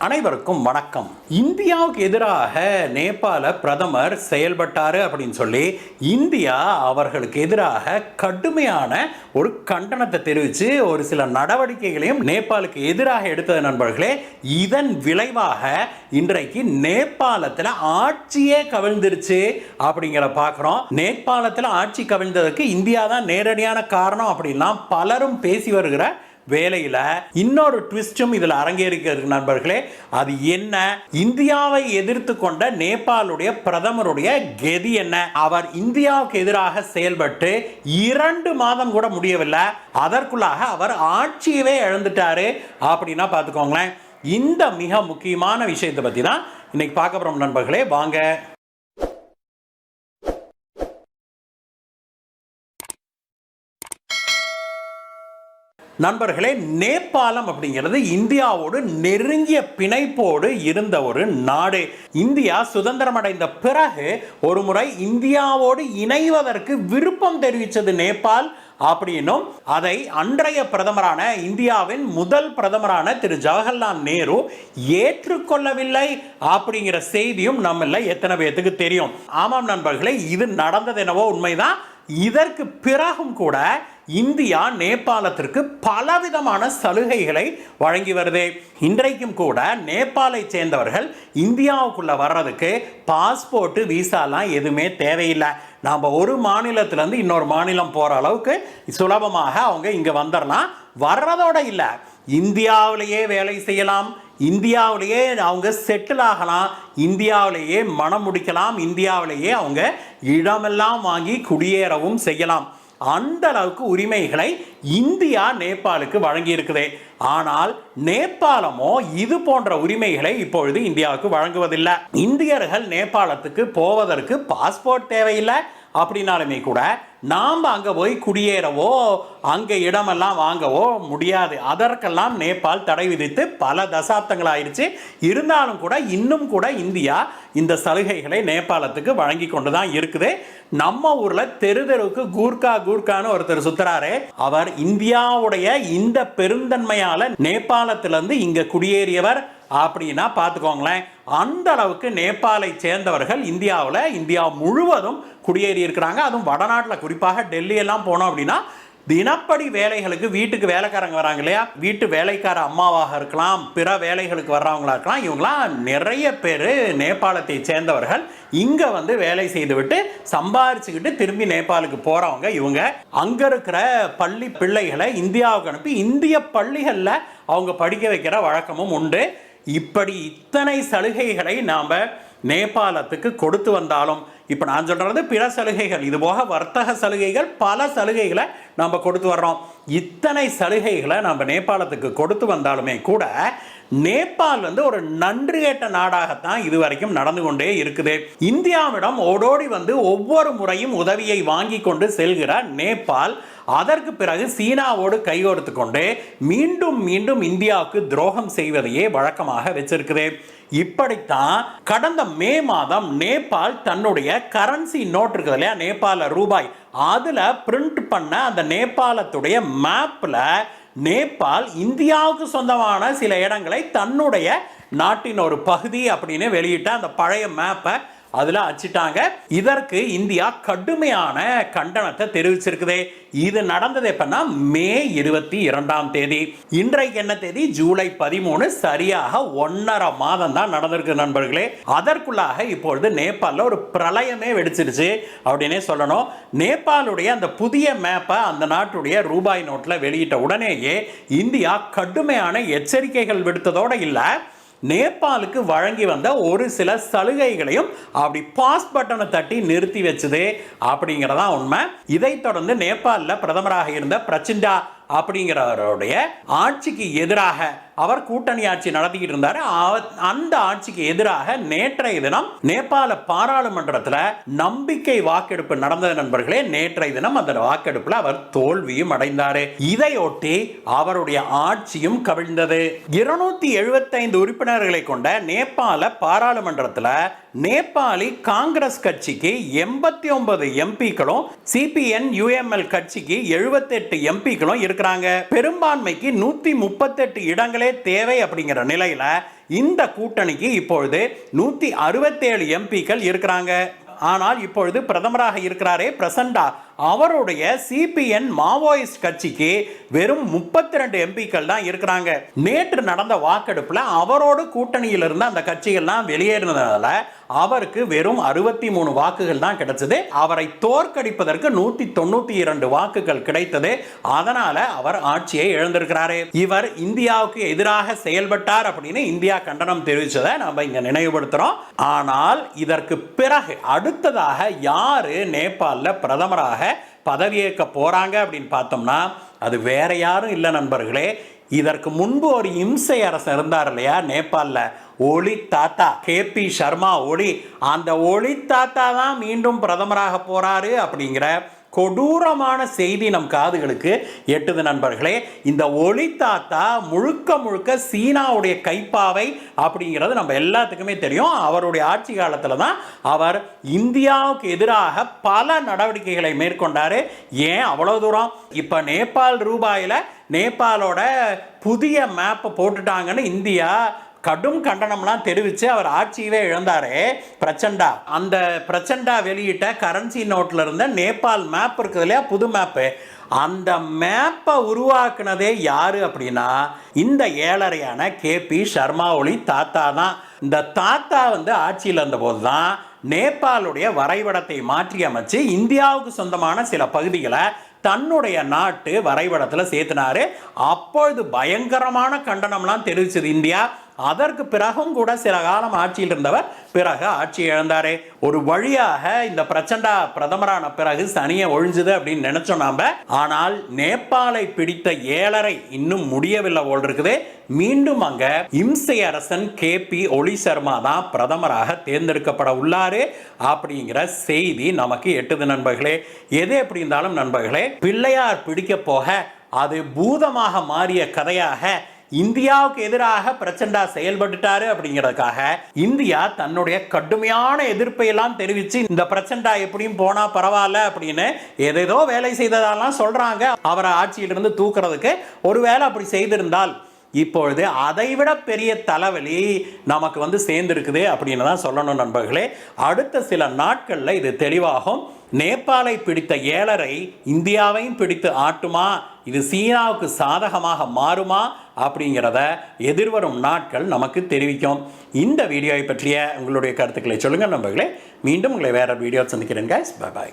அனைவருக்கும் வணக்கம். இந்தியாவுக்கு எதிராக நேபாள பிரதமர் செயல்பட்டார் அப்படின்னு சொல்லி இந்தியா அவர்களுக்கு எதிராக கடுமையான ஒரு கண்டனத்தை தெரிவித்து ஒரு சில நடவடிக்கைகளையும் நேபாளுக்கு எதிராக எடுத்தது நண்பர்களே இதன் விளைவாக இன்றைக்கு நேபாளத்தில் ஆட்சியே கவிழ்ந்துருச்சு அப்படிங்கிற பார்க்குறோம் நேபாளத்தில் ஆட்சி கவிழ்ந்ததுக்கு இந்தியா தான் நேரடியான காரணம் அப்படின்லாம் பலரும் பேசி வருகிற வேலையில் இன்னொரு ட்விஸ்டும் இதில் அரங்கேறிக்கிறது நண்பர்களே. அது என்ன? இந்தியாவை எதிர்த்து கொண்ட நேபாளுடைய பிரதமருடைய கெதி என்ன? அவர் இந்தியாவுக்கு எதிராக செயல்பட்டு இரண்டு மாதம் கூட முடியவில்லை. அதற்குள்ளாக அவர் ஆட்சியவே இழந்துட்டாரு. அப்படின்னா பார்த்துக்கோங்களேன். இந்த மிக முக்கியமான விஷயத்தை பற்றி தான் இன்னைக்கு பார்க்க போகிறோம் நண்பர்களே. வாங்க. நண்பர்களே நேபாளம் அப்படிங்கிறது இந்தியாவோடு நெருங்கிய பிணைப்போடு இருந்த ஒரு நாடு. இந்தியா சுதந்திரம் அடைந்த பிறகு ஒரு முறை இந்தியாவோடு இணைவதற்கு விருப்பம் தெரிவித்தது நேபாள் அப்படின்னும் அதை அன்றைய பிரதமரான இந்தியாவின் முதல் பிரதமரான திரு ஜவஹர்லால் நேரு ஏற்றுக்கொள்ளவில்லை அப்படிங்கிற செய்தியும் நம்மள எத்தனை பேர்த்துக்கு தெரியும். ஆமாம் நண்பர்களே இது நடந்தது என்னவோ உண்மைதான். இதற்கு பிறகும் கூட இந்தியா நேபாளத்திற்கு பலவிதமான சலுகைகளை வழங்கி வருது. இன்றைக்கும் கூட நேபாளை சேர்ந்தவர்கள் இந்தியாவுக்குள்ளே வர்றதுக்கு பாஸ்போர்ட்டு விசாலாம் எதுவுமே தேவையில்லை. நாம் ஒரு மாநிலத்திலேருந்து இன்னொரு மாநிலம் போகிற அளவுக்கு சுலபமாக அவங்க இங்கே வந்துடலாம் வர்றதோட இல்லை. இந்தியாவிலேயே வேலை செய்யலாம். இந்தியாவிலேயே அவங்க செட்டில் ஆகலாம். இந்தியாவிலேயே மனம் முடிக்கலாம். இந்தியாவிலேயே அவங்க இடமெல்லாம் வாங்கி குடியேறவும் செய்யலாம். அந்த அளவுக்கு உரிமைகளை இந்தியா நேபாளுக்கு வழங்கியிருக்குது. ஆனால் நேபாளமோ இது போன்ற உரிமைகளை இப்பொழுது இந்தியாவுக்கு வழங்குவதில்லை. இந்தியர்கள் நேபாளத்துக்கு போவதற்கு பாஸ்போர்ட் தேவையில்லை. அப்படின்னாலுமே கூட நாம் அங்கே போய் குடியேறவோ அங்கே இடமெல்லாம் வாங்கவோ முடியாது. அதற்கெல்லாம் நேபாள் தடை விதித்து பல தசாப்தங்கள் ஆயிடுச்சு இருந்தாலும் கூட இன்னும் கூட இந்தியா இந்த சலுகைகளை நேபாளத்துக்கு வழங்கி கொண்டு தான் இருக்குது. நம்ம ஊரில் தெரு தெருவுக்கு கூர்கா கூர்கான்னு ஒருத்தர் சுத்துறாரு. அவர் இந்தியாவுடைய இந்த பெருந்தன்மையால் நேபாளத்திலிருந்து இங்கே குடியேறியவர் அப்படின்னா பார்த்துக்கோங்களேன். அந்த அளவுக்கு நேபாளை சேர்ந்தவர்கள் இந்தியாவில் இந்தியா முழுவதும் குடியேறி இருக்கிறாங்க. அதுவும் வடநாட்டில் குறிப்பாக டெல்லியெல்லாம் போனோம் அப்படின்னா தினப்படி வேலைகளுக்கு வீட்டுக்கு வேலைக்காரங்க வராங்க இல்லையா? வீட்டு வேலைக்கார அம்மாவாக இருக்கலாம் பிற வேலைகளுக்கு வர்றவங்களா இருக்கலாம். இவங்களாம் நிறைய பேர் நேபாளத்தை சேர்ந்தவர்கள். இங்கே வந்து வேலை செய்துவிட்டு சம்பாரிச்சுக்கிட்டு திரும்பி நேபாளுக்கு போகிறவங்க இவங்க. அங்கே இருக்கிற பள்ளி பிள்ளைகளை இந்தியாவுக்கு அனுப்பி இந்திய பள்ளிகளில் அவங்க படிக்க வைக்கிற வழக்கமும் உண்டு. இப்படி இத்தனை சலுகைகளை நாம் நேபாளத்துக்கு கொடுத்து வந்தாலும் இப்போ நான் சொல்கிறது பிற சலுகைகள். இது போக வர்த்தக சலுகைகள் பல சலுகைகளை நம்ம கொடுத்து வர்றோம். இத்தனை சலுகைகளை நம்ம நேபாளத்துக்கு கொடுத்து வந்தாலுமே கூட நேபாள் வந்து ஒரு நன்றி கேட்ட நாடாகத்தான் இது வரைக்கும் நடந்து கொண்டே இருக்குது. இந்தியாவிடம் ஓடோடி வந்து ஒவ்வொரு முறையும் உதவியை வாங்கி கொண்டு செல்கிற நேபாள் அதற்கு பிறகு சீனாவோடு கைகோர்த்து கொண்டு மீண்டும் மீண்டும் இந்தியாவுக்கு துரோகம் செய்வதையே வழக்கமாக வச்சிருக்குது. இப்படித்தான் கடந்த மே மாதம் நேபாள் தன்னுடைய கரன்சி நோட் இருக்குது இல்லையா நேபாள ரூபாய் அதில் பிரிண்ட் பண்ண அந்த நேபாளத்துடைய மேப்பில் நேபாள் இந்தியாவுக்கு சொந்தமான சில இடங்களை தன்னுடைய நாட்டின் ஒரு பகுதி அப்படின்னு வெளியிட்ட அந்த பழைய மேப்பை அதில் அச்சிட்டாங்க இதற்கு இந்தியா கடுமையான கண்டனத்தை தெரிவிச்சிருக்குது. இது நடந்தது எப்பன்னா மே இருபத்தி இரண்டாம் தேதி. இன்றைக்கு என்ன தேதி? ஜூலை பதிமூணு சரியாக ஒன்னரை மாதம் தான் நடந்திருக்கு நண்பர்களே. அதற்குள்ளாக இப்பொழுது நேபாளில் ஒரு பிரளயமே வெடிச்சிருச்சு. அப்படின்னே சொல்லணும். நேபாளுடைய அந்த புதிய மேப்பை அந்த நாட்டுடைய ரூபாய் நோட்டில் வெளியிட்ட உடனேயே இந்தியா கடுமையான எச்சரிக்கைகள் விடுத்ததோடு இல்லை. நேபாளுக்கு வழங்கி வந்த ஒரு சில சலுகைகளையும் அப்படி பாஸ் பட்டனை தட்டி நிறுத்தி வச்சது அப்படிங்கிறதா உண்மை. இதைத் தொடர்ந்து நேபாளில் பிரதமராக இருந்த பிரச்சிண்டா அப்படிங்கிறவருடைய ஆட்சிக்கு எதிராக அவர் கூட்டணி ஆட்சி நடத்திக்கிட்டு இருந்தார். அந்த ஆட்சிக்கு எதிராக நேற்றைய தினம் நேபாள பாராளுமன்றத்தில் நம்பிக்கை வாக்கெடுப்பு நடந்தது நண்பர்களே. நேற்றைய தினம் அந்த வாக்கெடுப்பில் அவர் தோல்வியும் அடைந்தார். இதையொட்டி அவருடைய ஆட்சியும் கவிழ்ந்தது. இருநூத்தி எழுபத்தைந்து உறுப்பினர்களை கொண்ட நேபாள பாராளுமன்றத்தில் நேபாளி காங்கிரஸ் கட்சிக்கு எண்பத்தி ஒன்பது எம்பிக்களும் சிபிஎன் யூஎம்எல் கட்சிக்கு எழுபத்தெட்டு எம்பிக்களும் இருக்கிறாங்க. பெரும்பான்மைக்கு நூத்தி முப்பத்தெட்டு இடங்களே தேவை அப்படிங்கிற நிலையில இந்த கூட்டணிக்கு இப்பொழுது நூத்தி அறுபத்தேழு எம்பிக்கள் இருக்கிறாங்க. ஆனால் இப்பொழுது பிரதமராக இருக்கிறாரே பிரசண்டா அவருடைய சிபிஎன் மாவோயிஸ்ட் கட்சிக்கு வெறும் முப்பத்தி ரெண்டு எம்பிக்கள் தான் இருக்கிறாங்க. நேற்று நடந்த வாக்கெடுப்பில் அவரோடு கூட்டணியில் இருந்த அந்த கட்சிகள்லாம் வெளியேறினதால அவருக்கு வெறும் அறுபத்தி மூணு வாக்குகள் தான் கிடைச்சது. அவரை தோற்கடிப்பதற்கு நூத்தி தொண்ணூத்தி இரண்டு வாக்குகள் கிடைத்தது. அதனால அவர் ஆட்சியை இழந்திருக்கிறாரு. இவர் இந்தியாவுக்கு எதிராக செயல்பட்டார் அப்படின்னு இந்தியா கண்டனம் தெரிவித்ததை நம்ம இங்க நினைவுபடுத்துறோம். ஆனால் இதற்கு பிறகு அடுத்ததாக யாரு நேபாளில் பிரதமராக பதவியேற்க போறாங்க அப்படின்னு பார்த்தோம்னா அது வேற யாரும் இல்லை நண்பர்களே. இதற்கு முன்பு ஒரு இம்சை அரசன் இருந்தார் இல்லையா நேபாளில் ஒளி தாத்தா கே பி சர்மா ஒளி. அந்த ஒளி தாத்தா தான் மீண்டும் பிரதமராக போறாரு அப்படிங்கிற கொடூரமான செய்தி நம் காதுகளுக்கு. எட்டுது நண்பர்களே இந்த ஒளி தாத்தா முழுக்க முழுக்க சீனாவுடைய கைப்பாவை அப்படிங்கிறது நம்ம எல்லாத்துக்குமே தெரியும். அவருடைய ஆட்சி காலத்தில் தான் அவர் இந்தியாவுக்கு எதிராக பல நடவடிக்கைகளை மேற்கொண்டார். ஏன் அவ்வளோ தூரம்? இப்போ நேபாள் ரூபாயில் நேபாளோட புதிய மேப்பை போட்டுட்டாங்கன்னு இந்தியா கடும் கண்டனம்லாம் தெரிவித்து அவர் ஆட்சியவே இழந்தாரே பிரச்சண்டா. அந்த பிரச்சண்டா வெளியிட்ட கரன்சி நோட்டில் இருந்த நேபாள் மேப் இருக்குது இல்லையா? புது மேப்பு அந்த மேப்பை உருவாக்குனதே யார் அப்படின்னா இந்த ஏழரையான கே பி சர்மா ஒளி தாத்தா தான். இந்த தாத்தா வந்து ஆட்சியில் இருந்தபோது தான் நேபாளுடைய வரைபடத்தை மாற்றி அமைச்சு இந்தியாவுக்கு சொந்தமான சில பகுதிகளை தன்னுடைய நாட்டு வரைபடத்தில் சேர்த்தினாரு. அப்பொழுது பயங்கரமான கண்டனம்லாம் தெரிவிச்சது இந்தியா. அதற்கு பிறகும் கூட சில காலம் ஆட்சியில் இருந்தவர் பிறகு ஆட்சி இழந்தாரே. ஒரு வழியாக இந்த பிரச்சண்டா பிரதமரான பிறகு சனியை ஒழிஞ்சுது அப்படின்னு நினைச்சோம் நாம. ஆனால் நேபாளை பிடித்த ஏழரை இன்னும் முடியவில்லை போல் இருக்குது. மீண்டும் அங்க இம்சை அரசன் கே பி ஒளி சர்மா தான் பிரதமராக தேர்ந்தெடுக்கப்பட உள்ளாரு. அப்படிங்கிற செய்தி நமக்கு எட்டுது நண்பர்களே. எது எப்படி இருந்தாலும் நண்பர்களே பிள்ளையார் பிடிக்க போக அது பூதமாக மாறிய கதையாக இந்தியாவுக்கு எதிராக பிரச்சண்டா செயல்பட்டுட்டாரு அப்படிங்கிறதுக்காக இந்தியா தன்னுடைய கடுமையான எதிர்ப்பை எல்லாம் தெரிவித்து இந்த பிரச்சண்டா எப்படியும் போனா பரவாயில்ல அப்படின்னு ஏதேதோ வேலை செய்ததெல்லாம் சொல்றாங்க. அவரை ஆட்சியிலிருந்து தூக்குறதுக்கு ஒருவேளை அப்படி செய்திருந்தால் இப்பொழுது அதைவிட பெரிய தலைவலி நமக்கு வந்து சேர்ந்துருக்குது அப்படின்னு தான் சொல்லணும் நண்பர்களே. அடுத்த சில நாட்களில் இது தெளிவாகும். நேபாளை பிடித்த ஏழரை இந்தியாவையும் பிடித்து ஆட்டுமா? இது சீனாவுக்கு சாதகமாக மாறுமா? அப்படிங்கிறத எதிர்வரும் நாட்கள் நமக்கு தெரிவிக்கும். இந்த வீடியோவை பற்றிய உங்களுடைய கருத்துக்களை சொல்லுங்கள் நண்பர்களே. மீண்டும் உங்களை வேறு வீடியோ சந்திக்கிறேன் கைஸ் பாய்